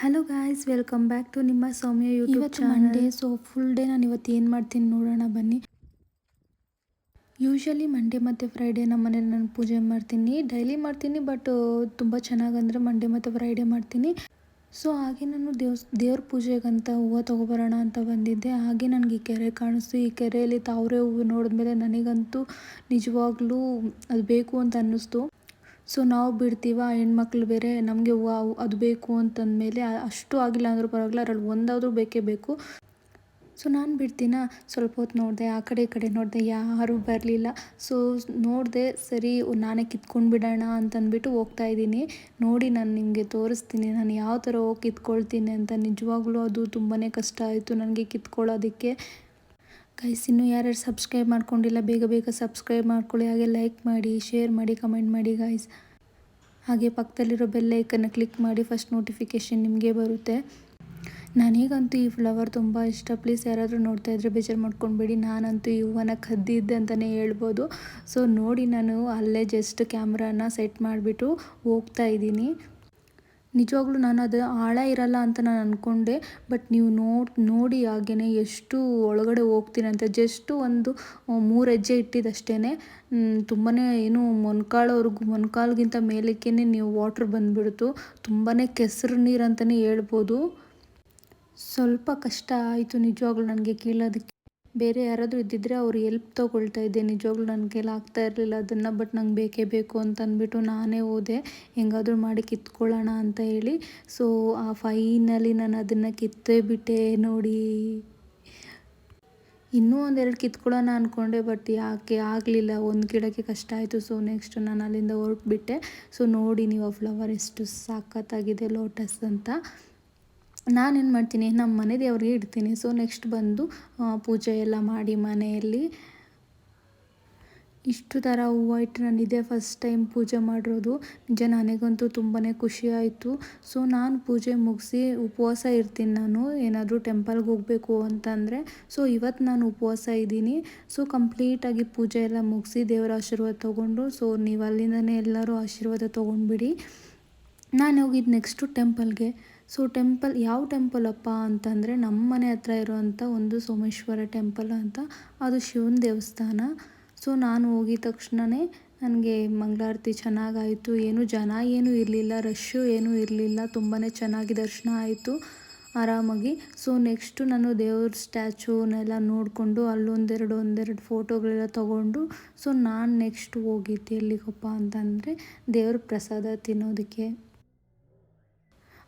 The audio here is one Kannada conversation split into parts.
Hello guys welcome back to ನಿಮ್ಮ Soumya YouTube Monday so full day ನಾನು ಇವತ್ತು ಏನು ಮಾಡ್ತೀನಿ ನೋಡೋಣ ಬನ್ನಿ. ಯೂಶ್ವಲಿ ಮಂಡೇ ಮತ್ತು ಫ್ರೈಡೇ ನಮ್ಮ ಮನೇಲಿ ನಾನು ಪೂಜೆ ಮಾಡ್ತೀನಿ. ಡೈಲಿ ಮಾಡ್ತೀನಿ ಬಟ್ ತುಂಬ ಚೆನ್ನಾಗಂದರೆ ಮಂಡೇ ಮತ್ತು ಫ್ರೈಡೇ ಮಾಡ್ತೀನಿ. ಸೊ ಹಾಗೆ ನಾನು ದೇವ್ಸ್ ದೇವ್ರ ಪೂಜೆಗಂತ ಹೂವು ತೊಗೊಬರೋಣ ಅಂತ ಬಂದಿದ್ದೆ. ಹಾಗೆ ನನಗೆ ಈ ಕೆರೆ ಕಾಣಿಸ್ತು. ಈ ಕೆರೆಯಲ್ಲಿ ತಾವರೆ ಹೂವು ನೋಡಿದ್ಮೇಲೆ ನನಗಂತೂ ನಿಜವಾಗ್ಲೂ ಅದು ಬೇಕು ಅಂತ ಅನ್ನಿಸ್ತು. ಸೊ ನಾವು ಬಿಡ್ತೀವ? ಹೆಣ್ಮಕ್ಳು ಬೇರೆ, ನಮಗೆ ವಾವ್, ಅದು ಬೇಕು ಅಂತಂದಮೇಲೆ ಅಷ್ಟು ಆಗಿಲ್ಲ ಅಂದರೂ ಪರವಾಗಿಲ್ಲ, ಅದರಲ್ಲಿ ಒಂದಾದರೂ ಬೇಕೇ ಬೇಕು. ಸೊ ನಾನು ಬಿಡ್ತೀನ? ಸ್ವಲ್ಪ ಹೊತ್ತು ನೋಡಿದೆ, ಆ ಕಡೆ ಈ ಕಡೆ ನೋಡಿದೆ, ಯಾರೂ ಬರಲಿಲ್ಲ. ಸೊ ನೋಡಿದೆ, ಸರಿ ನಾನೇ ಕಿತ್ಕೊಂಡು ಬಿಡೋಣ ಅಂತಂದ್ಬಿಟ್ಟು ಹೋಗ್ತಾ ಇದ್ದೀನಿ. ನೋಡಿ, ನಾನು ನಿಮಗೆ ತೋರಿಸ್ತೀನಿ, ನಾನು ಯಾವ ಥರ ಹೋಗಿ ಕಿತ್ಕೊಳ್ತೀನಿ ಅಂತ. ನಿಜವಾಗ್ಲೂ ಅದು ತುಂಬಾ ಕಷ್ಟ ಆಯಿತು ನನಗೆ ಕಿತ್ಕೊಳ್ಳೋದಕ್ಕೆ. ಗೈಸ್ ಇನ್ನೂ ಯಾರ್ಯಾರು ಸಬ್ಸ್ಕ್ರೈಬ್ ಮಾಡ್ಕೊಂಡಿಲ್ಲ, ಬೇಗ ಬೇಗ ಸಬ್ಸ್ಕ್ರೈಬ್ ಮಾಡ್ಕೊಳ್ಳಿ. ಹಾಗೆ ಲೈಕ್ ಮಾಡಿ ಶೇರ್ ಮಾಡಿ ಕಮೆಂಟ್ ಮಾಡಿ ಗೈಸ್ ಹಾಗೆ ಪಕ್ಕದಲ್ಲಿರೋ ಬೆಲ್ಲೈಕನ್ನು ಕ್ಲಿಕ್ ಮಾಡಿ ಫಸ್ಟ್ ನೋಟಿಫಿಕೇಷನ್ ನಿಮಗೆ ಬರುತ್ತೆ. ನನಗಂತೂ ಈ ಫ್ಲವರ್ ತುಂಬ ಇಷ್ಟ. ಪ್ಲೀಸ್ ಯಾರಾದರೂ ನೋಡ್ತಾ ಇದ್ರೆ ಬೇಜಾರು ಮಾಡ್ಕೊಂಡ್ಬಿಡಿ. ನಾನಂತೂ ಈ ಹೂವನ್ನ ಕದ್ದಿದ್ದೆ ಅಂತಲೇ ಹೇಳ್ಬೋದು. ಸೊ ನೋಡಿ ನಾನು ಅಲ್ಲೇ ಜಸ್ಟ್ ಕ್ಯಾಮ್ರಾನ ಸೆಟ್ ಮಾಡಿಬಿಟ್ಟು ಹೋಗ್ತಾ ಇದ್ದೀನಿ. ನಿಜವಾಗ್ಲೂ ನಾನು ಅದು ಆಳ ಇರಲ್ಲ ಅಂತ ನಾನು ಅಂದ್ಕೊಂಡೆ ಬಟ್ ನೀವು ನೋಡಿ ನೋಡಿ ಹಾಗೇ ಎಷ್ಟು ಒಳಗಡೆ ಹೋಗ್ತೀನಂತ ಜಸ್ಟು ಒಂದು ಮೂರು ಹೆಜ್ಜೆ ಇಟ್ಟಿದ್ದಷ್ಟೇ ತುಂಬಾ ಏನು ಮೊಣಕಾಲವರೆಗೂ, ಮೊಣಕಾಲ್ಗಿಂತ ಮೇಲಕ್ಕೇ ನೀವು ವಾಟ್ರ್ ಬಂದುಬಿಡ್ತು. ತುಂಬಾ ಕೆಸರು ನೀರು ಅಂತಲೇ ಹೇಳ್ಬೋದು. ಸ್ವಲ್ಪ ಕಷ್ಟ ಆಯಿತು ನಿಜವಾಗ್ಲೂ ನನಗೆ ಕೀಳೋದಕ್ಕೆ. ಬೇರೆ ಯಾರಾದರೂ ಇದ್ದಿದ್ದರೆ ಅವ್ರು ಎಲ್ಪ್ ತೊಗೊಳ್ತಾ ಇದ್ದೆ. ನಿಜವಾಗ್ಲೂ ನನ್ನ ಕೈಲಿ ಆಗ್ತಾ ಇರಲಿಲ್ಲ ಅದನ್ನು ಬಟ್ ನಂಗೆ ಬೇಕೇ ಬೇಕು ಅಂತ ಅಂದ್ಬಿಟ್ಟು ನಾನೇ ಹೋದೆ. ಹೆಂಗಾದರೂ ಮಾಡಿ ಕಿತ್ಕೊಳ್ಳೋಣ ಅಂತ ಹೇಳಿ. ಸೊ ಆ ಫೈನಲಿ ನಾನು ಅದನ್ನು ಕಿತ್ತೇ ಬಿಟ್ಟೆ ನೋಡಿ. ಇನ್ನೂ ಒಂದೆರಡು ಕಿತ್ಕೊಳ್ಳೋಣ ಅಂದ್ಕೊಂಡೆ ಬಟ್ ಯಾಕೆ ಆಗಲಿಲ್ಲ. ಒಂದು ಗಿಡಕ್ಕೆ ಕಷ್ಟ ಆಯಿತು. ಸೊ ನೆಕ್ಸ್ಟ್ ನಾನು ಅಲ್ಲಿಂದ ಹೊರಟ್ಬಿಟ್ಟೆ ಸೊ ನೋಡಿ ನೀವು ಆ ಫ್ಲವರ್ ಎಷ್ಟು ಸಾಕತ್ತಾಗಿದೆ ಲೋಟಸ್ ಅಂತ. ನಾನೇನು ಮಾಡ್ತೀನಿ ನಮ್ಮ ಮನೆ ದೇವ್ರಿಗೆ ಇಡ್ತೀನಿ. ಸೊ ನೆಕ್ಸ್ಟ್ ಬಂದು ಪೂಜೆ ಎಲ್ಲ ಮಾಡಿ ಮನೆಯಲ್ಲಿ. ಇಷ್ಟು ಥರ ಹೂವು ಇಟ್ಟು ನಾನು ಇದೇ ಫಸ್ಟ್ ಟೈಮ್ ಪೂಜೆ ಮಾಡಿರೋದು. ನಿಜ ನನಗಂತೂ ತುಂಬಾ ಖುಷಿ ಆಯಿತು. ಸೊ ನಾನು ಪೂಜೆ ಮುಗಿಸಿ ಉಪವಾಸ ಇರ್ತೀನಿ ನಾನು. ಏನಾದರೂ ಟೆಂಪಲ್ಗೆ ಹೋಗಬೇಕು ಅಂತಂದರೆ. ಸೊ ಇವತ್ತು ನಾನು ಉಪವಾಸ ಇದ್ದೀನಿ. ಸೊ ಕಂಪ್ಲೀಟಾಗಿ ಪೂಜೆ ಎಲ್ಲ ಮುಗಿಸಿ ದೇವರ ಆಶೀರ್ವಾದ ತೊಗೊಂಡು ಸೊ ನೀವು ಅಲ್ಲಿಂದನೇ ಎಲ್ಲರೂ ಆಶೀರ್ವಾದ ತೊಗೊಂಡ್ಬಿಡಿ. ನಾನು ಹೋಗಿದ್ದು ನೆಕ್ಸ್ಟು ಟೆಂಪಲ್ಗೆ ಸೊ ಟೆಂಪಲ್ ಯಾವ ಟೆಂಪಲ್ ಅಪ್ಪ ಅಂತಂದರೆ ನಮ್ಮ ಮನೆ ಹತ್ರ ಇರುವಂಥ ಒಂದು ಸೋಮೇಶ್ವರ ಟೆಂಪಲ್ ಅಂತ. ಅದು ಶಿವನ ದೇವಸ್ಥಾನ. ಸೊ ನಾನು ಹೋಗಿದ ತಕ್ಷಣವೇ ನನಗೆ ಮಂಗಳಾರತಿ ಚೆನ್ನಾಗಾಯಿತು. ಏನು ಜನ ಏನೂ ಇರಲಿಲ್ಲ ರಶ್ಶು ಏನೂ ಇರಲಿಲ್ಲ. ತುಂಬಾ ಚೆನ್ನಾಗಿ ದರ್ಶನ ಆಯಿತು. ಆರಾಮಾಗಿ. ಸೊ ನೆಕ್ಸ್ಟು ನಾನು ದೇವ್ರ ಸ್ಟ್ಯಾಚೂನೆಲ್ಲ ನೋಡಿಕೊಂಡು ಅಲ್ಲೊಂದೆರಡು, ಒಂದೆರಡು ಫೋಟೋಗಳೆಲ್ಲ ತೊಗೊಂಡು ಸೊ ನಾನು ನೆಕ್ಸ್ಟ್ ಹೋಗಿದ್ದೆ ಎಲ್ಲಿಗಪ್ಪ ಅಂತಂದರೆ ದೇವ್ರ ಪ್ರಸಾದ ತಿನ್ನೋದಕ್ಕೆ.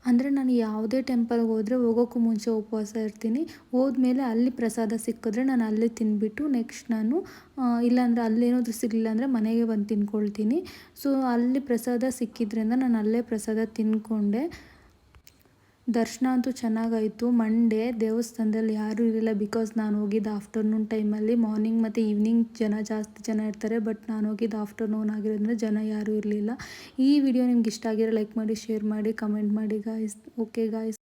ಅಂದರೆ ನಾನು ಯಾವುದೇ ಟೆಂಪಲ್ಗೆ ಹೋದರೆ ಹೋಗೋಕ್ಕೂ ಮುಂಚೆ ಉಪವಾಸ ಇರ್ತೀನಿ. ಹೋದ್ಮೇಲೆ ಅಲ್ಲಿ ಪ್ರಸಾದ ಸಿಕ್ಕಿದ್ರೆ ನಾನು ಅಲ್ಲೇ ತಿಂದ್ಬಿಟ್ಟು ನೆಕ್ಸ್ಟ್ ನಾನು ಇಲ್ಲಾಂದರೆ ಅಲ್ಲೇನಾದರೂ ಸಿಗಲಿಲ್ಲ ಅಂದರೆ ಮನೆಗೆ ಬಂದು ತಿನ್ಕೊಳ್ತೀನಿ ಸೊ ಅಲ್ಲಿ ಪ್ರಸಾದ ಸಿಕ್ಕಿದ್ರಿಂದ ನಾನು ಅಲ್ಲೇ ಪ್ರಸಾದ ತಿಂದ್ಕೊಂಡೆ. ದರ್ಶನ ಅಂತೂ ಚೆನ್ನಾಗಾಯಿತು. ಮಂಡೇ ದೇವಸ್ಥಾನದಲ್ಲಿ ಯಾರೂ ಇರಲಿಲ್ಲ ಬಿಕಾಸ್ ನಾನು ಹೋಗಿದ್ದು ಆಫ್ಟರ್ನೂನ್ ಟೈಮಲ್ಲಿ ಮಾರ್ನಿಂಗ್ ಮತ್ತು ಈವ್ನಿಂಗ್ ಜನ ಜಾಸ್ತಿ ಜನ ಇರ್ತಾರೆ ಬಟ್ ನಾನು ಹೋಗಿದ್ದು ಆಫ್ಟರ್ನೂನ್ ಆಗಿರೋದ್ರಿಂದ ಜನ ಯಾರೂ ಇರಲಿಲ್ಲ. ಈ ವಿಡಿಯೋ ನಿಮ್ಗೆ ಇಷ್ಟ ಆಗಿರೋ ಲೈಕ್ ಮಾಡಿ ಶೇರ್ ಮಾಡಿ ಕಮೆಂಟ್ ಮಾಡಿ ಗಾಯ್ಸ್ ಓಕೆ ಗಾಯ್ಸ್